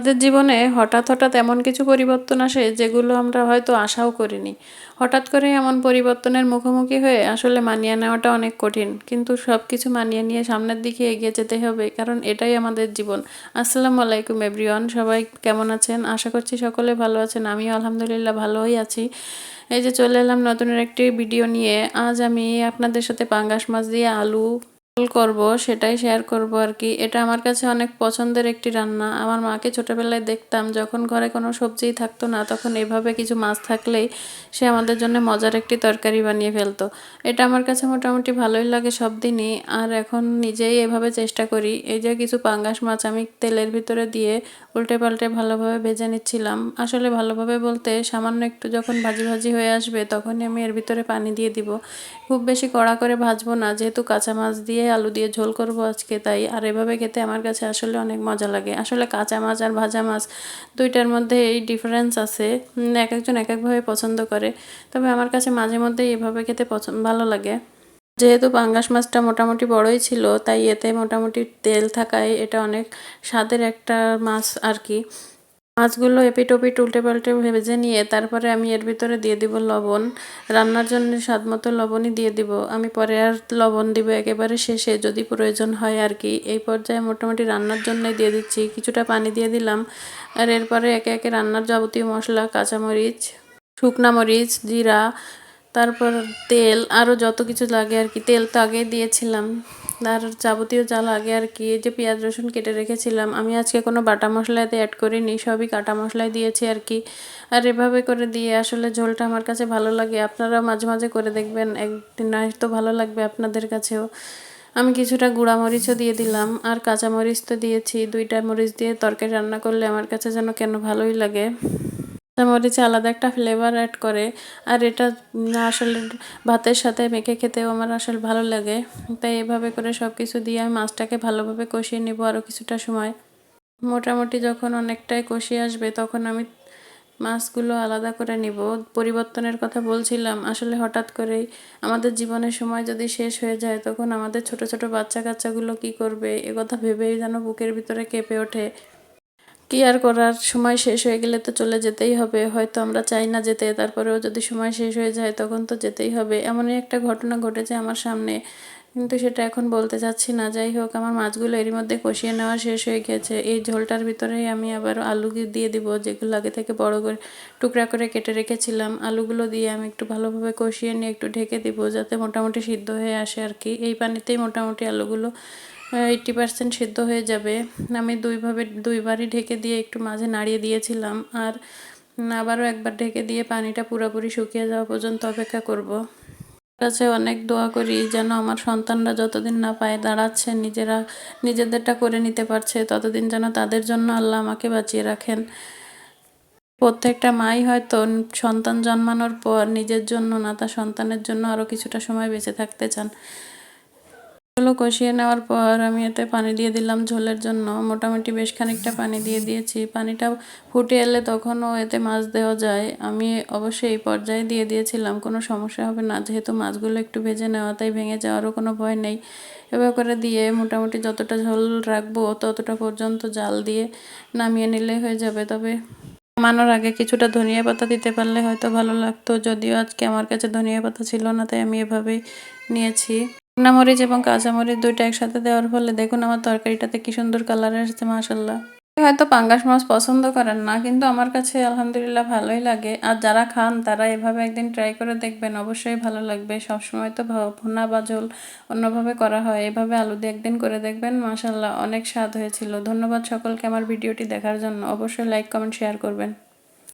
আমাদের জীবনে হঠাৎ হঠাৎ এমন কিছু পরিবর্তন আসে যেগুলো আমরা হয়তো আশাও করিনি। হঠাৎ করে এমন পরিবর্তনের মুখোমুখি হয়ে আসলে মানিয়ে নেওয়াটা অনেক কঠিন। কিন্তু সব কিছু মানিয়ে নিয়ে সামনের দিকে এগিয়ে যেতে হবে, কারণ এটাই আমাদের জীবন। আসসালামু আলাইকুম এভরিওয়ান, সবাই কেমন আছেন? আশা করছি সকলে ভালো আছেন, আমিও আলহামদুলিল্লাহ ভালোই আছি। এই যে চলে এলাম নতুনের একটি ভিডিও নিয়ে, আজ আমি আপনাদের সাথে পাঙ্গাস মাছ দিয়ে আলু করব, সেটাই শেয়ার করব আর কি এটা আমার কাছে অনেক পছন্দের একটি রান্না। আমার মাকে ছোটোবেলায় দেখতাম, যখন ঘরে কোনো সবজিই থাকতো না, তখন এভাবে কিছু মাছ থাকলেই সে আমাদের জন্য মজার একটি তরকারি বানিয়ে ফেলতো। এটা আমার কাছে মোটামুটি ভালোই লাগে সব দিনই। আর এখন নিজেই এভাবে চেষ্টা করি। এই যে কিছু পাঙ্গাস মাছ আমি তেলের ভিতরে দিয়ে উল্টে পাল্টে ভালোভাবে ভেজে নিচ্ছিলাম। আসলে ভালোভাবে বলতে সামান্য একটু যখন ভাজি ভাজি হয়ে আসবে, তখনই আমি এর ভিতরে পানি দিয়ে দিব। খুব বেশি কড়া করে ভাজবো না, যেহেতু কাঁচা মাছ দিয়ে আলু দিয়ে ঝোল করব আজকে, তাই আর এভাবে খেতে আমার কাছে আসলে অনেক মজা লাগে। আসলে কাঁচা মাছ আর ভাজা মাছ দুইটার মধ্যে এই ডিফারেন্স আছে। এক একজন এক একভাবে পছন্দ করে, তবে আমার কাছে মাঝে মধ্যে এভাবে খেতে পছন্দ ভালো লাগে। যেহেতু পাঙ্গাস মাছটা মোটামুটি বড়ই ছিল, তাই এতে মোটামুটি তেল থাকায় এটা অনেক স্বাদের একটা মাছ আর কি। মাছগুলো এপিট ওপিট উল্টে পাল্টে ভেজে নিয়ে তারপরে আমি এর ভিতরে দিয়ে দিব লবণ। রান্নার জন্য স্বাদ মতো লবণই দিয়ে দিব। আমি পরে আর লবণ দিব একেবারে শেষে, যদি প্রয়োজন হয় আর কি। এই পর্যায়ে মোটামুটি রান্নার জন্যই দিয়ে দিচ্ছি। কিছুটা পানি দিয়ে দিলাম। আর এরপরে একে একে রান্নার যাবতীয় মশলা, কাঁচামরিচ, শুকনা মরিচ, জিরা, তারপর তেল, আরও যত কিছু লাগে আর কি। তেল তো আগেই দিয়েছিলাম। আর যাবতীয় যা লাগে আর কি, এই যে পেঁয়াজ রসুন কেটে রেখেছিলাম, আমি আজকে কোনো বাটা মশলা এতে অ্যাড করিনি, সবই কাটা মশলাই দিয়েছি আর কি। আর এভাবে করে দিয়ে আসলে ঝোলটা আমার কাছে ভালো লাগে, আপনারাও মাঝে মাঝে করে দেখবেন, একদিন হয়তো ভালো লাগবে আপনাদের কাছেও। আমি কিছুটা গুঁড়া মরিচও দিয়ে দিলাম, আর কাঁচা মরিচ তো দিয়েছি, দুইটা মরিচ দিয়ে তরকারি রান্না করলে আমার কাছে যেন কেন ভালোই লাগে। মরিচে আলাদা একটা ফ্লেভার অ্যাড করে। আর এটা আসলে ভাতের সাথে মেখে খেতেও আমার আসলে ভালো লাগে। তাই এভাবে করে সব কিছু দিয়ে আমি মাছটাকে ভালোভাবে কষিয়ে নেব আরও কিছুটা সময়। মোটামুটি যখন অনেকটাই কষিয়ে আসবে তখন আমি মাছগুলো আলাদা করে নিব। পরিবর্তনের কথা বলছিলাম, আসলে হঠাৎ করেই আমাদের জীবনের সময় যদি শেষ হয়ে যায় তখন আমাদের ছোট ছোট বাচ্চা কাচ্চাগুলো কি করবে? এ কথা ভেবেই যেন বুকের ভিতরে কেঁপে ওঠে। কি আর করার? সময় শেষ হয়ে গেলে তো চলে যেতেই হবে। হয়তো আমরা চাই না যেতে, তারপরেও যদি সময় শেষ হয়ে যায় তখন তো যেতেই হবে। এমনই একটা ঘটনা ঘটেছে আমার সামনে। কিন্তু সেটা এখন বলতে চাচ্ছি না। যাই হোক, আমার মাছগুলো এরই মধ্যে কষিয়ে নেওয়া শেষ হয়ে গেছে। এই ঝোলটার ভিতরেই আমি আবার আলু দিয়ে দিব, যেগুলো আগে থেকে বড় করে টুকরা করে কেটে রেখেছিলাম। আলুগুলো দিয়ে আমি একটু ভালোভাবে কষিয়ে নিয়ে একটু ঢেকে দিব, যাতে মোটামুটি সিদ্ধ হয়ে আসে আর কি। এই পানিতেই মোটামুটি আলুগুলো এইটটি পার্সেন্ট সিদ্ধ হয়ে যাবে। আমি দুইভাবে, দুইবারই ঢেকে দিয়ে একটু মাঝে নাড়িয়ে দিয়েছিলাম আর আবারও একবার ঢেকে দিয়ে পানিটা পুরোপুরি শুকিয়ে যাওয়া পর্যন্ত অপেক্ষা করব। কাছে অনেক দোয়া করি যেন আমার সন্তানরা যতদিন না পায়ে দাঁড়াচ্ছে, নিজেরা, নিজেদেরটা করে নিতে পারছে, ততদিন যেন তাদের জন্য আল্লাহ আমাকে বাঁচিয়ে রাখেন। প্রত্যেকটা মাই হয়তো সন্তান জন্মানোর পর নিজের জন্য না, তার সন্তানের জন্য আরও কিছুটা সময় বেঁচে থাকতে চান। এগুলো কষিয়ে নেওয়ার পর আমি এতে পানি দিয়ে দিলাম ঝোলের জন্য। মোটামুটি বেশ খানিকটা পানি দিয়ে দিয়েছি। পানিটা ফুটে এলে তখনও এতে মাছ দেওয়া যায়। আমি অবশ্যই এই পর্যায়ে দিয়ে দিয়েছিলাম, কোনো সমস্যা হবে না। যেহেতু মাছগুলো একটু ভেজে নেওয়া, তাই ভেঙে যাওয়ারও কোনো ভয় নেই। এবার করে দিয়ে মোটামুটি যতটা ঝোল রাখব, ততটা পর্যন্ত জাল দিয়ে নামিয়ে নিলে হয়ে যাবে। তবে নামানোর আগে কিছুটা ধনিয়া পাতা দিতে পারলে হয়তো ভালো লাগতো। যদিও আজকে আমার কাছে ধনিয়া পাতা ছিল না, তাই আমি এভাবেই নিয়েছি। মরিচ এবং কাঁচামরিচ দুইটা একসাথে দেওয়ার ফলে দেখুন আমার তরকারিটাতে কি সুন্দর কালার এসেছে মাসাল্লাহ হয়তো পাঙ্গাস মাছ পছন্দ করেন না, কিন্তু আমার কাছে আলহামদুলিল্লাহ ভালোই লাগে। আর যারা খান, তারা এভাবে একদিন ট্রাই করে দেখবেন, অবশ্যই ভালো লাগবে। সবসময় তো ভুনা বা ঝোল অন্যভাবে করা হয়, এভাবে আলু দিয়ে একদিন করে দেখবেন মাসাল্লাহ অনেক স্বাদ হয়েছিল। ধন্যবাদ সকলকে আমার ভিডিওটি দেখার জন্য। অবশ্যই লাইক কমেন্ট শেয়ার করবেন।